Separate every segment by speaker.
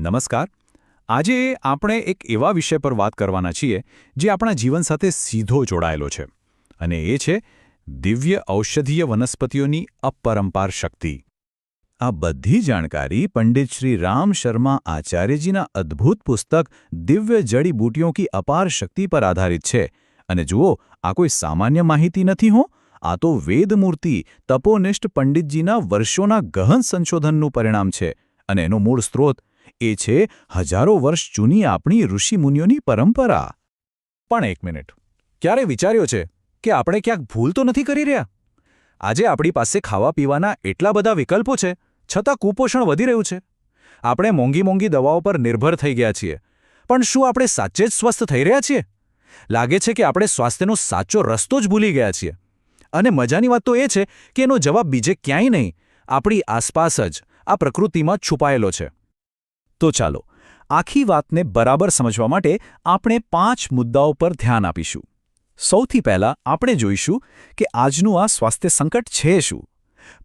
Speaker 1: નમસ્કાર. આજે આપણે એક એવા વિષય પર વાત કરવાના છીએ, જે આપણા જીવન સાથે સીધો જોડાયેલો છે અને એ છે દિવ્ય ઔષધીય વનસ્પતિઓની અપરંપાર શક્તિ. આ બધી જાણકારી પંડિત શ્રી રામ શર્મા આચાર્યજીના અદ્ભુત પુસ્તક દિવ્ય જડીબૂટીઓ કી અપાર શક્તિ પર આધારિત છે. અને જુઓ, આ કોઈ સામાન્ય માહિતી નથી હો. આ તો વેદમૂર્તિ તપોનિષ્ઠ પંડિતજીના વર્ષોના ગહન સંશોધનનું પરિણામ છે અને એનો મૂળ સ્ત્રોત એ છે, હજારો વર્ષ જૂની આપણી ઋષિમુનિઓની પરંપરા. પણ એક મિનિટ. ક્યારે વિચાર્યો છે કે આપણે ક્યાંક ભૂલ તો નથી કરી રહ્યા? આજે આપણી પાસે ખાવા પીવાના એટલા બધા વિકલ્પો છે, છતાં કુપોષણ વધી રહ્યું છે. આપણે મોંઘી મોંઘી દવાઓ પર નિર્ભર થઈ ગયા છીએ. પણ શું આપણે સાચે જ સ્વસ્થ થઈ રહ્યા છીએ? લાગે છે કે આપણે સ્વાસ્થ્યનો સાચો રસ્તો જ ભૂલી ગયા છીએ. અને મજાની વાત તો એ છે કે એનો જવાબ બીજે ક્યાંય નહીં. આપણી આસપાસ જ આ પ્રકૃતિમાં છુપાયેલો છે. તો ચાલો, આખી વાતને બરાબર સમજવા માટે આપણે પાંચ મુદ્દાઓ પર ધ્યાન આપીશું. સૌથી પહેલાં આપણે જોઈશું કે આજનું આ સ્વાસ્થ્ય સંકટ છે શું?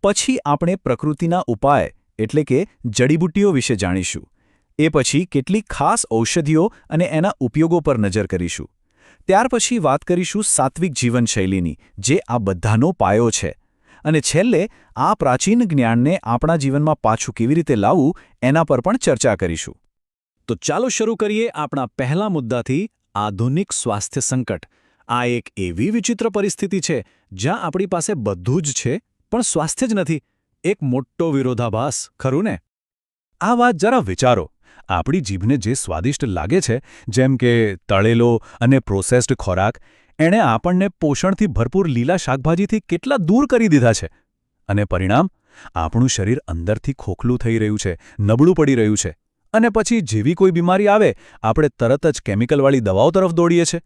Speaker 1: પછી આપણે પ્રકૃતિના ઉપાય, એટલે કે જડીબુટ્ટીઓ વિશે જાણીશું. એ પછી કેટલીક ખાસ ઔષધિઓ અને એના ઉપયોગો પર નજર કરીશું. ત્યાર પછી વાત કરીશું સાત્વિક જીવનશૈલીની, જે આ બધાનો પાયો છે. અને છેલ્લે આ પ્રાચીન જ્ઞાનને આપણા જીવનમાં પાછું કેવી રીતે લાવવું એના પર પણ ચર્ચા કરીશું. તો ચાલો શરૂ કરીએ આપણા પહેલા મુદ્દાથી આધુનિક સ્વાસ્થ્ય સંકટ. આ એક એવી વિચિત્ર પરિસ્થિતિ છે જ્યાં આપણી પાસે બધું જ છે, પણ સ્વાસ્થ્ય જ નથી. એક મોટો વિરોધાભાસ, ખરું ને? આ વાત જરા વિચારો. આપણી જીભને જે સ્વાદિષ્ટ લાગે છે, જેમ કે તળેલો અને પ્રોસેસ્ડ ખોરાક એણે આપણને પોષણથી ભરપૂર લીલા શાકભાજીથી કેટલા દૂર કરી દીધા છે? અને પરિણામ, આપણું શરીર અંદરથી ખોખલું થઈ રહ્યું છે, નબળું પડી રહ્યું છે. અને પછી જેવી કોઈ બીમારી આવે, આપણે તરત જ કેમિકલવાળી દવાઓ તરફ દોડીએ છીએ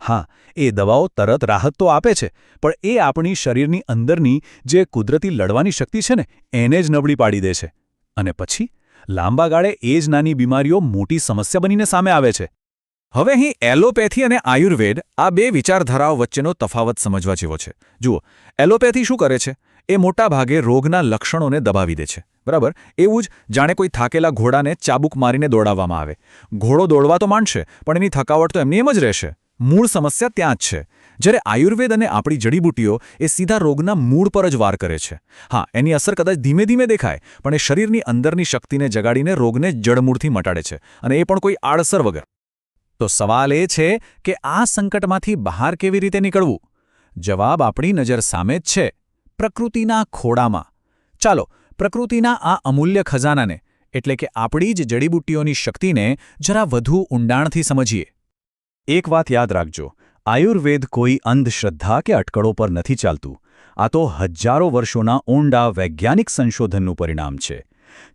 Speaker 1: હા, એ દવાઓ તરત રાહત તો આપે છે, પણ એ આપણી શરીરની અંદરની જે કુદરતી લડવાની શક્તિ છે ને, એને જ નબળી પાડી દે છે. અને પછી, લાંબા ગાળે એ જ નાની બીમારીઓ મોટી સમસ્યા બનીને સામે આવે છે. હવે અહીં એલોપેથી અને આયુર્વેદ આ બે વિચારધારાઓ વચ્ચેનો તફાવત સમજવા જેવો છે. જુઓ, એલોપેથી શું કરે છે? એ મોટા ભાગે રોગના લક્ષણોને દબાવી દે છે. બરાબર? એવું જ જાણે કોઈ થાકેલા ઘોડાને ચાબુક મારીને દોડાવવામાં આવે. ઘોડો દોડવા તો માંડશે, પણ એની થકાવટ તો એમની એમ જ રહેશે. મૂળ સમસ્યા ત્યાં જ છે. જ્યારે આયુર્વેદ અને આપણી જડીબુટીઓ એ સીધા રોગના મૂળ પર જ વાર કરે છે. હા, એની અસર કદાચ ધીમે ધીમે દેખાય, પણ એ શરીરની અંદરની શક્તિને જગાડીને રોગને જડમૂળથી મટાડે છે. અને એ પણ કોઈ આડસર વગર. તો સવાલ એ છે કે આ સંકટમાંથી બહાર કેવી રીતે નીકળવું? જવાબ આપણી નજર સામે જ છે, પ્રકૃતિના ખોડામાં ચાલો, પ્રકૃતિના આ અમૂલ્ય ખજાનાને, એટલે કે આપણી જ જડીબુટ્ટીઓની શક્તિને, જરા વધુ ઊંડાણથી સમજીએ. એક વાત યાદ રાખજો, આયુર્વેદ કોઈ અંધશ્રદ્ધા કે અટકળો પર નથી ચાલતું. આ તો હજારો વર્ષોના ઊંડા વૈજ્ઞાનિક સંશોધનનું પરિણામ છે.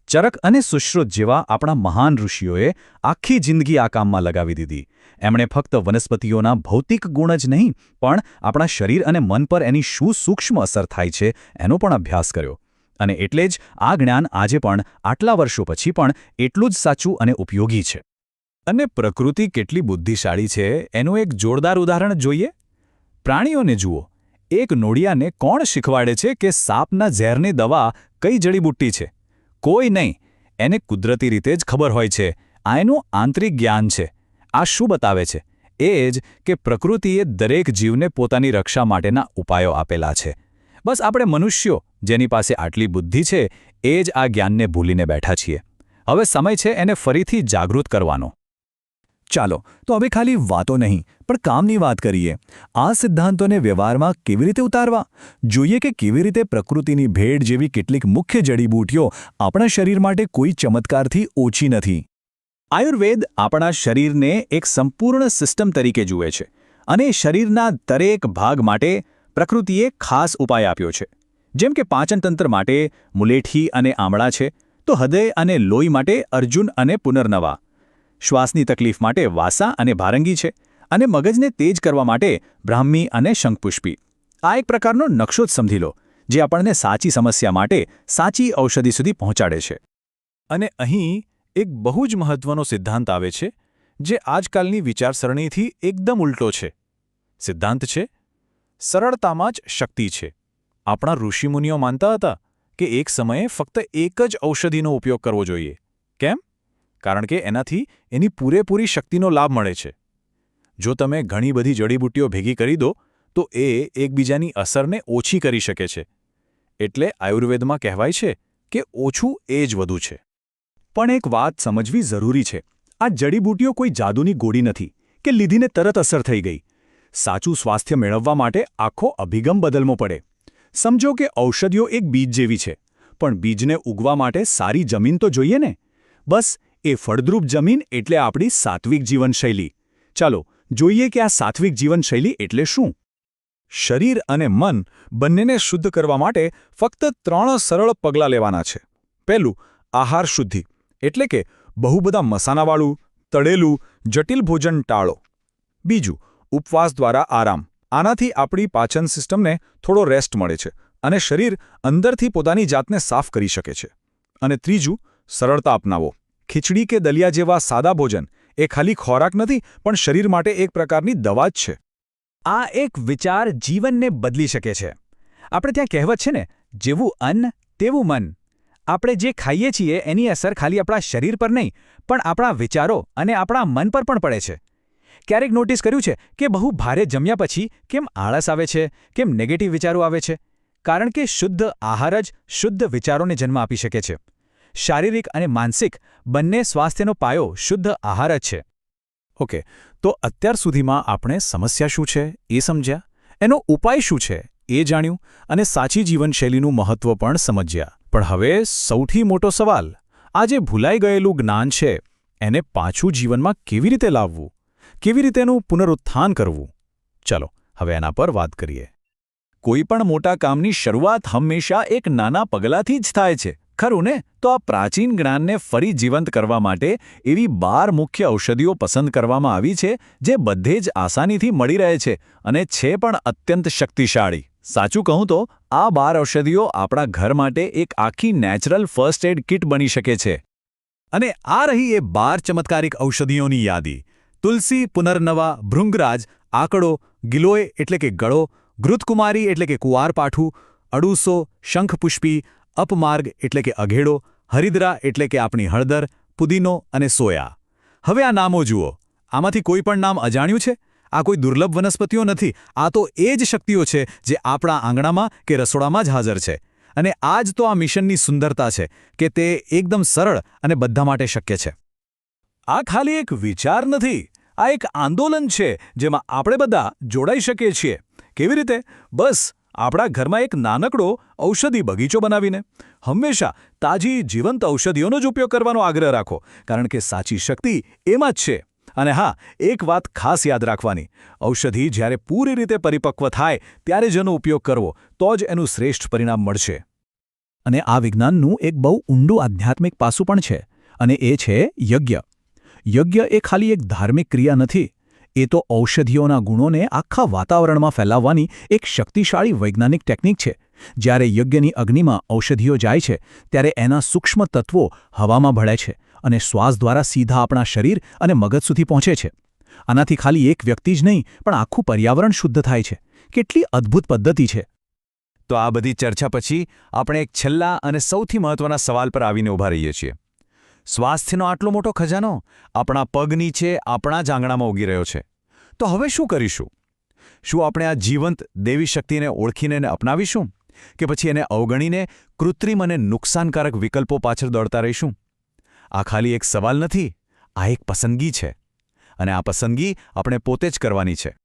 Speaker 1: ચરક અને સુશ્રુત જેવા આપણા મહાન ઋષિઓએ આખી જિંદગી આ કામમાં લગાવી દીધી. એમણે ફક્ત વનસ્પતિઓના ભૌતિક ગુણ જ નહીં, પણ આપણા શરીર અને મન પર એની શું સૂક્ષ્મ અસર થાય છે એનો પણ અભ્યાસ કર્યો. અને એટલે જ આ જ્ઞાન આજે પણ આટલા વર્ષો પછી પણ એટલું જ સાચું અને ઉપયોગી છે. અને પ્રકૃતિ કેટલી બુદ્ધિશાળી છે, એનું એક જોરદાર ઉદાહરણ જોઈએ. પ્રાણીઓને જુઓ, એક નોડિયાને કોણ શીખવાડે છે કે સાપના ઝેરની દવા કઈ જડીબુટ્ટી છે? કોઈ નહીં. એને કુદરતી રીતે જ ખબર હોય છે. આ એનું આંતરિક જ્ઞાન છે. આ શું બતાવે છે? એ જ કે પ્રકૃતિએ દરેક જીવને પોતાની રક્ષા માટેના ઉપાયો આપેલા છે. બસ આપણે મનુષ્યો જેની પાસે આટલી બુદ્ધિ છે, એ જ આ જ્ઞાનને ભૂલીને બેઠા છીએ. હવે સમય છે એને ફરીથી જાગૃત કરવાનો. ચાલો, તો હવે ખાલી વાતો નહીં, પણ કામની વાત કરીએ. આ સિદ્ધાંતોને વ્યવહારમાં કેવી રીતે ઉતારવા? જોઈએ કે કેવી રીતે પ્રકૃતિની ભેડ જેવી કેટલીક મુખ્ય જડીબૂટીઓ આપણા શરીર માટે કોઈ ચમત્કારથી ઓછી નથી. આયુર્વેદ આપણા શરીરને એક સંપૂર્ણ સિસ્ટમ તરીકે જુએ છે અને શરીરના દરેક ભાગ માટે પ્રકૃતિએ ખાસ ઉપાય આપ્યો છે. જેમ કે પાચનતંત્ર માટે મુલેઠી અને આમળા છે, તો હૃદય અને લોહી માટે અર્જુન અને પુનર્નવા. શ્વાસની તકલીફ માટે વાસા અને ભારંગી છે અને મગજને તેજ કરવા માટે બ્રાહ્મી અને શંખપુષ્પી. આ એક પ્રકારનો નકશો જ સમજી લો, જે આપણને સાચી સમસ્યા માટે સાચી ઔષધિ સુધી પહોંચાડે છે. અને અહીં એક બહુ જ મહત્વનો સિદ્ધાંત આવે છે, જે આજકાલની વિચારસરણીથી એકદમ ઉલટો છે. સિદ્ધાંત છે, સરળતામાં જ શક્તિ છે. આપણા ઋષિમુનિઓ માનતા હતા કે એક સમયે ફક્ત એક જ ઔષધિનો ઉપયોગ કરવો જોઈએ. કેમ? કારણ કે એનાથી એની પૂરેપૂરી શક્તિનો લાભ મળે છે. જો તમે ઘણી બધી જડીબુટ્ટીઓ ભેગી કરી દો, તો એ એકબીજાની અસરને ઓછી કરી શકે છે. એટલે આયુર્વેદમાં કહેવાય છે કે ઓછું એ જ વધુ છે.
Speaker 2: પણ એક વાત સમજવી જરૂરી છે. આ જડીબુટ્ટીઓ કોઈ જાદુની ગોળી નથી કે લીધીને તરત અસર થઈ ગઈ. સાચું સ્વાસ્થ્ય મેળવવા માટે આખો અભિગમ બદલવો પડે. સમજો કે ઔષધિઓ એક બીજ જેવી છે, પણ બીજને ઉગવા માટે સારી જમીન તો જોઈએ ને? બસ એ ફળદ્રુપ જમીન એટલે આપણી સાત્વિક જીવનશૈલી. ચાલો, જોઈએ કે આ સાત્વિક જીવનશૈલી એટલે શું?
Speaker 1: શરીર અને મન બંનેને શુદ્ધ કરવા માટે ફક્ત ત્રણ સરળ પગલાં લેવાના છે. પહેલું, આહાર શુદ્ધિ, એટલે કે બહુ બધા મસાનાવાળું તળેલું, જટિલ ભોજન ટાળો. બીજું, ઉપવાસ દ્વારા આરામ, આનાથી આપણી પાચન સિસ્ટમને થોડો રેસ્ટ મળે છે અને શરીર અંદરથી પોતાની જાતને સાફ કરી શકે છે. અને ત્રીજું, સરળતા અપનાવો. ખીચડી કે દલિયા જેવા સાદા ભોજન એ ખાલી ખોરાક નથી, પણ શરીર માટે એક પ્રકારની દવા જ છે.
Speaker 2: આ એક વિચાર જીવનને બદલી શકે છે. આપણે ત્યાં કહેવત છે ને, જેવું અન્ન, તેવું મન. આપણે જે ખાઈએ છીએ એની અસર ખાલી આપણા શરીર પર નહીં, પણ આપણા વિચારો અને આપણા મન પર પણ પડે છે. ક્યારેક નોટિસ કર્યું છે કે બહુ ભારે જમ્યા પછી કેમ આળસ આવે છે, કેમ નેગેટિવ વિચારો આવે છે? કારણ કે શુદ્ધ આહાર જ શુદ્ધ વિચારોને જન્મ આપી શકે છે. શારીરિક અને માનસિક બંને સ્વાસ્થ્યનો પાયો શુદ્ધ આહાર જ છે.
Speaker 1: ઓકે, તો અત્યાર સુધીમાં આપણે સમસ્યા શું છે, એ સમજ્યા? એનો ઉપાય શું છે, એ જાણ્યું અને સાચી જીવનશૈલીનું મહત્વ પણ સમજ્યા. પણ હવે સૌથી મોટો સવાલ, આ જે ભૂલાઈ ગયેલું જ્ઞાન છે, એને પાછું જીવનમાં કેવી રીતે લાવવું? કેવી રીતે એનું પુનરુત્થાન કરવું? ચલો, હવે એના પર વાત કરીએ. કોઈ પણ મોટા કામની શરૂઆત હંમેશા એક નાના પગલાંથી જ થાય છે. ખરું ને? તો આ પ્રાચીન જ્ઞાનને ફરી જીવંત કરવા માટે એવી બાર મુખ્ય ઔષધિઓ પસંદ કરવામાં આવી છે, જે બધે જ આસાનીથી મળી રહે છે અને છે પણ અત્યંત શક્તિશાળી. સાચું કહું તો, આ બાર ઔષધિઓ આપણા ઘર માટે એક આખી નેચરલ ફર્સ્ટ એડ કિટ બની શકે છે. અને આ રહી એ બાર ચમત્કારિક ઔષધિઓની યાદી. તુલસી, પુનર્નવા, ભૃંગરાજ, આકડો, ગિલોય એટલે કે ગળો, ઘૃતકુમારી એટલે કે કુવારપાઠું, અડુસો, શંખપુષ્પી અપમાર્ગ એટલે કે અઘેડો, હરિદ્રા એટલે કે આપણી હળદર, પુદીનો અને સોયા. હવે આ નામો જુઓ. આમાંથી કોઈ પણ નામ અજાણ્યું છે? આ કોઈ દુર્લભ વનસ્પતિઓ નથી. આ તો એ જ શક્તિઓ છે જે આપણા આંગણામાં કે રસોડામાં જ હાજર છે. અને આ જ તો આ મિશનની સુંદરતા છે કે તે એકદમ સરળ અને બધા માટે શક્ય છે. આ ખાલી એક વિચાર નથી. આ એક આંદોલન છે જેમાં આપણે બધા જોડાઈ શકીએ છીએ. કેવી રીતે? બસ આપણા ઘરમાં એક નાનકડો ઔષધિ બગીચો બનાવીને હંમેશા તાજી, જીવંત ઔષધિઓનો જ ઉપયોગ કરવાનો આગ્રહ રાખો, કારણ કે સાચી શક્તિ એમાં જ છે. અને હા, એક વાત ખાસ યાદ રાખવાની. ઔષધિ જ્યારે પૂરી રીતે પરિપક્વ થાય, ત્યારે જ એનો ઉપયોગ કરવો, તો જ એનું શ્રેષ્ઠ પરિણામ મળશે. અને આ વિજ્ઞાનનું એક બહુ ઊંડું આધ્યાત્મિક પાસું પણ છે, અને એ છે યજ્ઞ. યજ્ઞ એ ખાલી એક ધાર્મિક ક્રિયા નથી એ તો ઔષધિઓના ગુણોને આખા વાતાવરણમાં ફેલાવવાની એક શક્તિશાળી વૈજ્ઞાનિક ટેકનિક છે. જ્યારે યજ્ઞની અગ્નિમાં ઔષધિઓ જાય છે, ત્યારે એના સૂક્ષ્મ તત્વો હવામાં ભળે છે અને શ્વાસ દ્વારા સીધા આપણા શરીર અને મગજ સુધી પહોંચે છે. આનાથી ખાલી એક વ્યક્તિ જ નહીં, પણ આખું પર્યાવરણ શુદ્ધ થાય છે. કેટલી અદ્ભુત પદ્ધતિ છે. તો આ બધી ચર્ચા પછી આપણે એક છેલ્લા અને સૌથી મહત્વના સવાલ પર આવીને ઊભા રહીએ છીએ. સ્વાસ્થ્યનો આટલો મોટો ખજાનો આપણા પગ નીચે, આપણા જ આંગણામાં ઉગી રહ્યો છે. તો હવે શું કરીશું? શું આપણે આ જીવંત દેવી શક્તિને ઓળખીને એને અપનાવીશું? કે પછી એને અવગણીને કૃત્રિમ અને નુકસાનકારક વિકલ્પો પાછળ દોડતા રહીશું? આ ખાલી એક સવાલ નથી, આ એક પસંદગી છે. અને આ પસંદગી આપણે પોતે જ કરવાની છે.